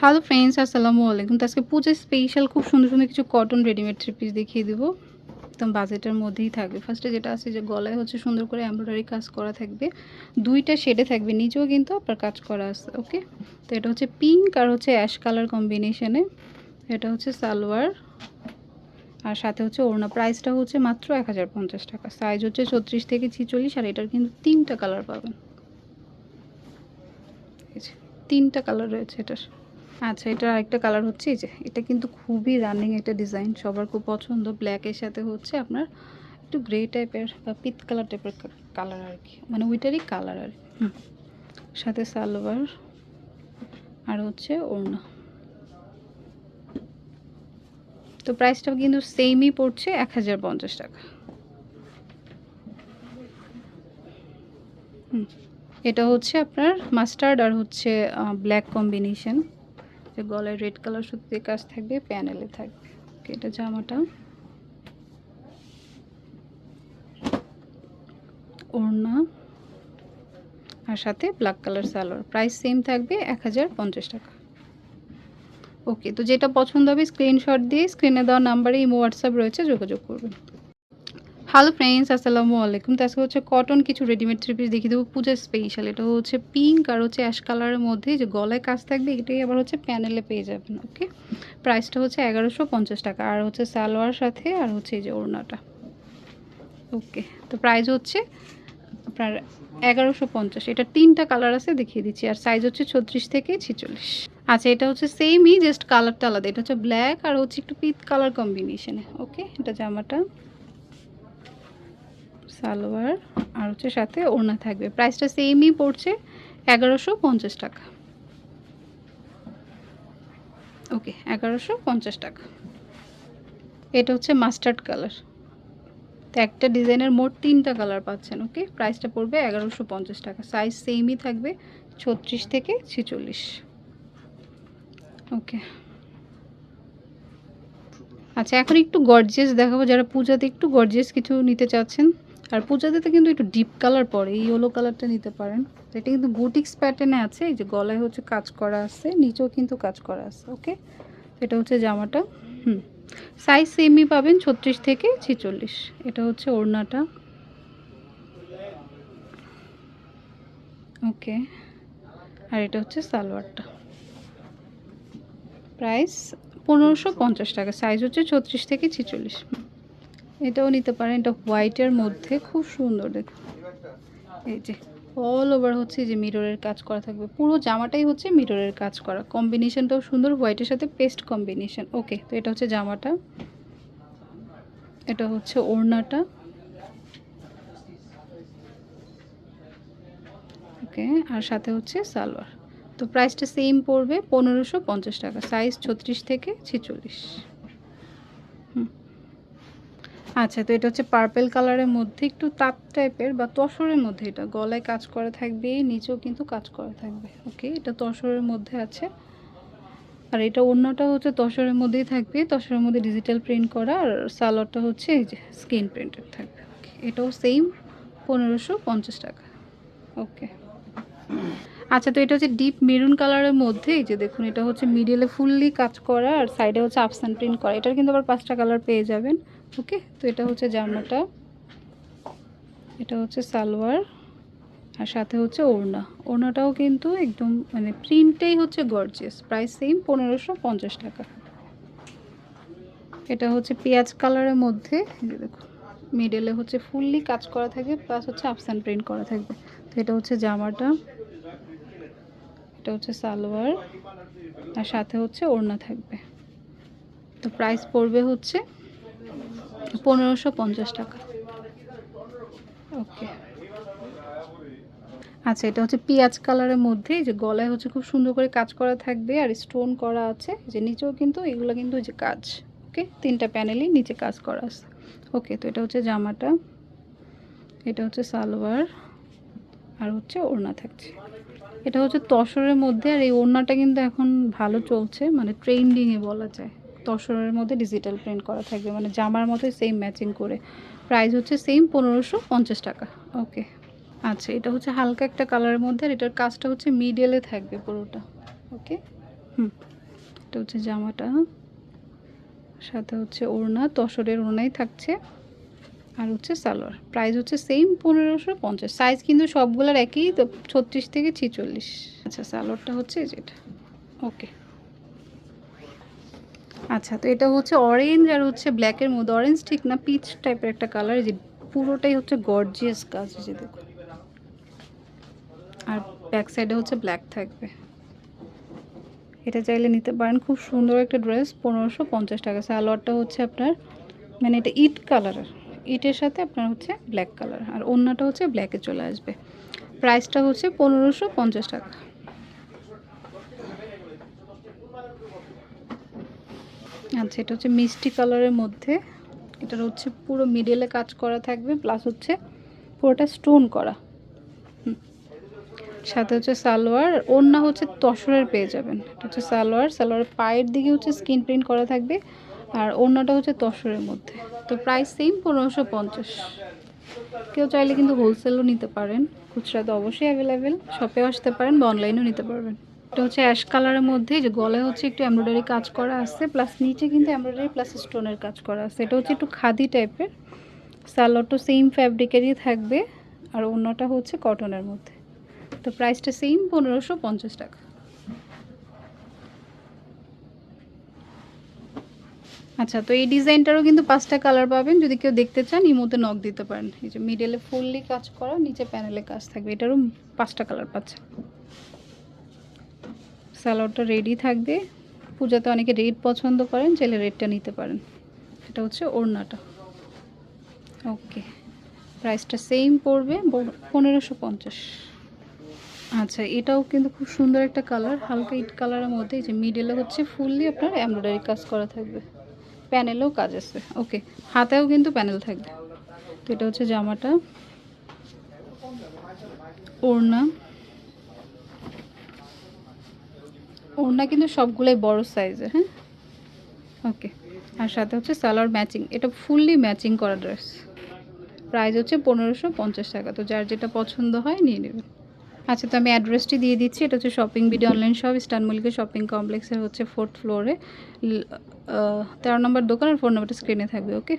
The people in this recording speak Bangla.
হ্যালো ফ্রেন্ডস আসসালামু আলাইকুম। তো আজকে পুজোর স্পেশাল খুব সুন্দর সুন্দর কিছু কটন রেডিমেড থ্রি পিস দেখিয়ে দিব। একদম বাজেটের মধ্যেই থাকবে। ফার্স্টে যেটা আছে যে গলায় হচ্ছে সুন্দর করে এমব্রয়ডারি কাজ করা থাকবে। দুইটা শেডে থাকবে, নিচেও কিন্তু আপনার কাজ করা আছে ওকে তো এটা হচ্ছে পিঙ্ক আর হচ্ছে অ্যাশ কালার কম্বিনেশনে এটা হচ্ছে সালোয়ার আর সাথে হচ্ছে ওড়না। প্রাইসটা হচ্ছে মাত্র এক হাজার পঞ্চাশ টাকা। সাইজ হচ্ছে ছত্রিশ থেকে ছিচল্লিশ আর এটার কিন্তু তিনটা কালার পাবেন। তিনটা কালার রয়েছে এটার। আচ্ছা এটার আরেকটা কালার হচ্ছে, এই যে, এটা কিন্তু খুবই রানিং একটা ডিজাইন সবার খুব পছন্দ ব্ল্যাকের সাথে হচ্ছে আপনার একটু গ্রে টাইপের বা পিত কালার টাইপের কালার আর কি মানে ওইটারই কালার আর। হুম। সাথে সালোয়ার আর হচ্ছে ওড়না। তো প্রাইসটা কিন্তু সেমই পড়ছে এক হাজার পঞ্চাশ টাকা। হুম, এটা হচ্ছে আপনার মাস্টার্ড আর হচ্ছে ব্ল্যাক কম্বিনেশন যে গলায় রেড কালার সুতির কাজ থাকবে, প্যানেলে থাকবে। এটা জামাটা। ওড়না। আর সাথে black colour salwar. Price same থাকবে এক হাজার পঞ্চাশ টাকা। ওকে, তো যেটা পছন্দ হবে স্ক্রিনশট দিয়ে স্ক্রিনে দেওয়া নাম্বারে ইমো হোয়াটসঅ্যাপ রয়েছে, যোগাযোগ করবেন। হ্যালো ফ্রেন্ডস আসসালামু আলাইকুম। তো আজকে হচ্ছে কটন কিছু রেডিমেড থ্রি পিস দেখিয়ে দেবো। পূজার স্পেশাল এটা হচ্ছে পিঙ্ক আর হচ্ছে অ্যাশ কালারের মধ্যে যে গলায় কাজ থাকবে, এটাই আবার হচ্ছে প্যানেলে পেয়ে যাবেন ওকে প্রাইসটা হচ্ছে এগারোশো পঞ্চাশ টাকা। আর হচ্ছে সালোয়ার সাথে আর হচ্ছে এই যে ওড়নাটা ওকে তো প্রাইস হচ্ছে আপনার এগারোশো পঞ্চাশ। এটা তিনটা কালার আছে, দেখিয়ে দিচ্ছি। আর সাইজ হচ্ছে ছত্রিশ থেকে ছিচল্লিশ। আচ্ছা এটা হচ্ছে সেমই জাস্ট কালারটা আলাদা। এটা হচ্ছে ব্ল্যাক আর হচ্ছে একটু পিত কালার কম্বিনেশনে ওকে এটা জামাটা। সালোয়ার আর হচ্ছে সাথে ওড়না থাকবে। প্রাইসটা সেমই পড়ছে এগারোশো পঞ্চাশ টাকা। ওকে এগারোশো পঞ্চাশ টাকা। এটা হচ্ছে মাস্টার্ড কালার তো একটা ডিজাইনের মোট তিনটা কালার পাচ্ছেন ওকে প্রাইসটা পড়বে এগারোশো পঞ্চাশ টাকা। সাইজ সেমই থাকবে ছত্রিশ থেকে ছেচল্লিশ। ওকে আচ্ছা এখন একটু গর্জিয়াস দেখাবো। যারা পূজাতে একটু গর্জিয়াস কিছু নিতে চাচ্ছেন আর পূজাতে কিন্তু একটু ডিপ কালার পরে, এই ইয়েলো কালারটা নিতে পারেন। এটা কিন্তু বুটিক্স প্যাটার্নে আছে, এই যে গলায় হচ্ছে কাজ করা আছে, নিচেও কিন্তু কাজ করা আছে ওকে এটা হচ্ছে জামাটা, হুম। সাইজ সেমই পাবেন ছত্রিশ থেকে ছেচল্লিশ, এটা হচ্ছে ওড়নাটা। ওকে আর এটা হচ্ছে সালোয়ারটা। প্রাইস পনেরোশো পঞ্চাশ টাকা সাইজ হচ্ছে ছত্রিশ থেকে ছেচল্লিশ। এটাও নিতে পারেন। এটা হোয়াইটের মধ্যে। খুব সুন্দর দেখুন। এই যে অল ওভার হচ্ছে যে মিররের কাজ করা থাকবে। পুরো জামাটাই হচ্ছে মিররের কাজ করা। কম্বিনেশনটাও সুন্দর। হোয়াইটের সাথে পেস্ট কম্বিনেশন ওকে তো এটা হচ্ছে জামাটা। এটা হচ্ছে ওড়নাটা। ওকে আর সাথে হচ্ছে সালোয়ার। তো প্রাইসটা সেম পড়বে পনেরোশো টাকা। সাইজ ছত্রিশ থেকে ছেচল্লিশ। আচ্ছা তো এটা হচ্ছে পার্পেল কালারের মধ্যে একটু তাপ টাইপের বা তসরের মধ্যে এটা। গলায় কাজ করা থাকবে, নিচেও কিন্তু কাজ করা থাকবে। ওকে এটা তসরের মধ্যে আছে। আর এটা অন্যটা হচ্ছে তসরের মধ্যেই থাকবে। তসরের মধ্যে ডিজিটাল প্রিন্ট করা আর সালোয়ারটা হচ্ছে এই যে স্ক্রিন প্রিন্টেড থাকবে। এটাও সেম পনেরোশো পঞ্চাশ টাকা। ওকে আচ্ছা তো এটা হচ্ছে ডিপ মেরুন কালারের মধ্যে, এই যে দেখুন, এটা হচ্ছে মিডিলে ফুললি কাজ করা আর সাইডে হচ্ছে আফসান প্রিন্ট করা। এটার কিন্তু আবার পাঁচটা কালার পেয়ে যাবেন। ওকে তো এটা হচ্ছে জামাটা। এটা হচ্ছে সালোয়ার, আর সাথে হচ্ছে ওড়না। ওড়নাটাও কিন্তু একদম মানে প্রিন্টেই হচ্ছে গর্জিয়াস প্রাইস সেম পনেরোশো পঞ্চাশ টাকা। এটা হচ্ছে পেঁয়াজ কালারের মধ্যে দেখুন মিডলে হচ্ছে ফুললি কাজ করা থাকবে প্লাস হচ্ছে আফসান প্রিন্ট করা থাকবে। তো এটা হচ্ছে জামাটা, এটা হচ্ছে সালোয়ার, আর সাথে হচ্ছে ওড়না থাকবে। তো প্রাইস পড়বে হচ্ছে পনেরোশো পঞ্চাশ টাকা। ওকে। আচ্ছা এটা হচ্ছে পেঁয়াজ কালারের মধ্যে যে গলায় হচ্ছে খুব সুন্দর করে কাজ করা থাকবে আর স্টোন করা আছে যে নিচেও কিন্তু এগুলো কিন্তু ওই যে কাজ ওকে? তিনটা প্যানেলই নিচে কাজ করা আছে। ওকে তো এটা হচ্ছে জামাটা এটা হচ্ছে সালোয়ার আর হচ্ছে ওড়না থাকছে। এটা হচ্ছে তসরের মধ্যে আর এই ওড়নাটা কিন্তু এখন ভালো চলছে মানে ট্রেন্ডিংয়ে বলা যায়। তসরের মধ্যে ডিজিটাল প্রিন্ট করা থাকবে মানে জামার মতোই সেম ম্যাচিং করে। প্রাইস হচ্ছে সেম পনেরোশো পঞ্চাশ টাকা। ওকে আচ্ছা এটা হচ্ছে হালকা একটা কালারের মধ্যে, আর এটার কাজটা হচ্ছে মিডিয়ালে থাকবে পুরোটা। ওকে হুম। এটা হচ্ছে জামাটা। সাথে হচ্ছে ওড়না তসরের ওড়নাই থাকছে। আর হচ্ছে সালোয়ার। প্রাইস হচ্ছে সেম পনেরোশো পঞ্চাশ। সাইজ কিন্তু সবগুলোর একই, তো ছত্রিশ থেকে ছিচল্লিশ। আচ্ছা সালোয়ারটা হচ্ছে যেটা ওকে আচ্ছা তো এটা হচ্ছে অরেঞ্জ আর হচ্ছে ব্ল্যাকের মধ্যে। অরেঞ্জ ঠিক না পিচ টাইপের একটা কালার যে পুরোটাই হচ্ছে গর্জিয়াস কাজ যে দেখুন আর ব্যাক সাইডে হচ্ছে ব্ল্যাক থাকবে। এটা চাইলে নিতে পারেন, খুব সুন্দর একটা ড্রেস পনেরোশো পঞ্চাশ টাকা। সালোয়ারটা হচ্ছে আপনার মানে এটা ইট কালারের ইটের সাথে আপনার হচ্ছে ব্ল্যাক কালার আর অন্যটা হচ্ছে ব্ল্যাকে চলে আসবে। প্রাইসটা হচ্ছে পনেরোশো পঞ্চাশ টাকা। আচ্ছা এটা হচ্ছে মিষ্টি কালারের মধ্যে। এটার হচ্ছে পুরো মিডলে কাজ করা থাকবে প্লাস হচ্ছে পুরোটা স্টোন করা। সাথে হচ্ছে সালোয়ার, ওড়না হচ্ছে তসরের পেয়ে যাবেন। এটা হচ্ছে সালোয়ার, সালোয়ারের পায়ের দিকে হচ্ছে স্কিন প্রিন্ট করা থাকবে, আর ওড়নাটা হচ্ছে তসরের মধ্যে। তো প্রাইস সেম পনেরোশো পঞ্চাশ। কেউ চাইলে কিন্তু হোলসেলও নিতে পারেন। খুচরা তো অবশ্যই অ্যাভেলেবেল শপেও আসতে পারেন বা অনলাইনেও নিতে পারবেন। এটা হচ্ছে অ্যাশ কালারের মধ্যে যে গলায় হচ্ছে একটু এমব্রয়ডারি কাজ করা আছে, প্লাস নিচে কিন্তু এমব্রয়ডারি প্লাস স্টোনের কাজ করা আছে। এটা হচ্ছে একটু খাদি টাইপের, সালোয়ারটা সেম ফ্যাব্রিকেরই থাকবে, আর অন্যটা হচ্ছে কটনের মধ্যে। তো প্রাইসটা সেম পনেরোশো পঞ্চাশ টাকা। আচ্ছা তো এই ডিজাইনটারও কিন্তু পাঁচটা কালার পাবেন, যদি কেউ দেখতে চান ইমোতে নখ দিতে পারেন। এই যে মিডলে ফুললি কাজ করা, নিচে প্যানেলে কাজ থাকবে, এটারও পাঁচটা কালার পাচ্ছেন। স্যালাডটা রেডি থাকবে। পূজাতে অনেকে রেড পছন্দ করেন, চাইলে রেডটা নিতে পারেন। এটা হচ্ছে ওড়নাটা। ওকে প্রাইসটা সেম পড়বে পনেরোশো পঞ্চাশ। আচ্ছা এটাও কিন্তু খুব সুন্দর একটা কালার হালকা ইট কালারের মধ্যে যে মিডলে হচ্ছে ফুললি আপনার এমব্রয়ডারি কাজ করা থাকবে। প্যানেলেও কাজ আছে। ওকে হাতেও কিন্তু প্যানেল থাকবে। তো এটা হচ্ছে জামাটা। ওড়না। ওড়না কিন্তু সবগুলোই বড় সাইজের হ্যাঁ? ওকে আর সাথে হচ্ছে সালোয়ার ম্যাচিং এটা ফুললি ম্যাচিং করা ড্রেস প্রাইস হচ্ছে পনেরোশো পঞ্চাশ টাকা, তো যার যেটা পছন্দ হয় নিয়ে নেবেন আচ্ছা তো আমি অ্যাড্রেসটি দিয়ে দিচ্ছি, এটা হচ্ছে শপিং ভিডিও অনলাইন শপ স্টান শপিং কমপ্লেক্সের হচ্ছে ফোর্থ ফ্লোরে তেরো নম্বর দোকান আর ফোন নাম্বারটা স্ক্রিনে থাকবে ওকে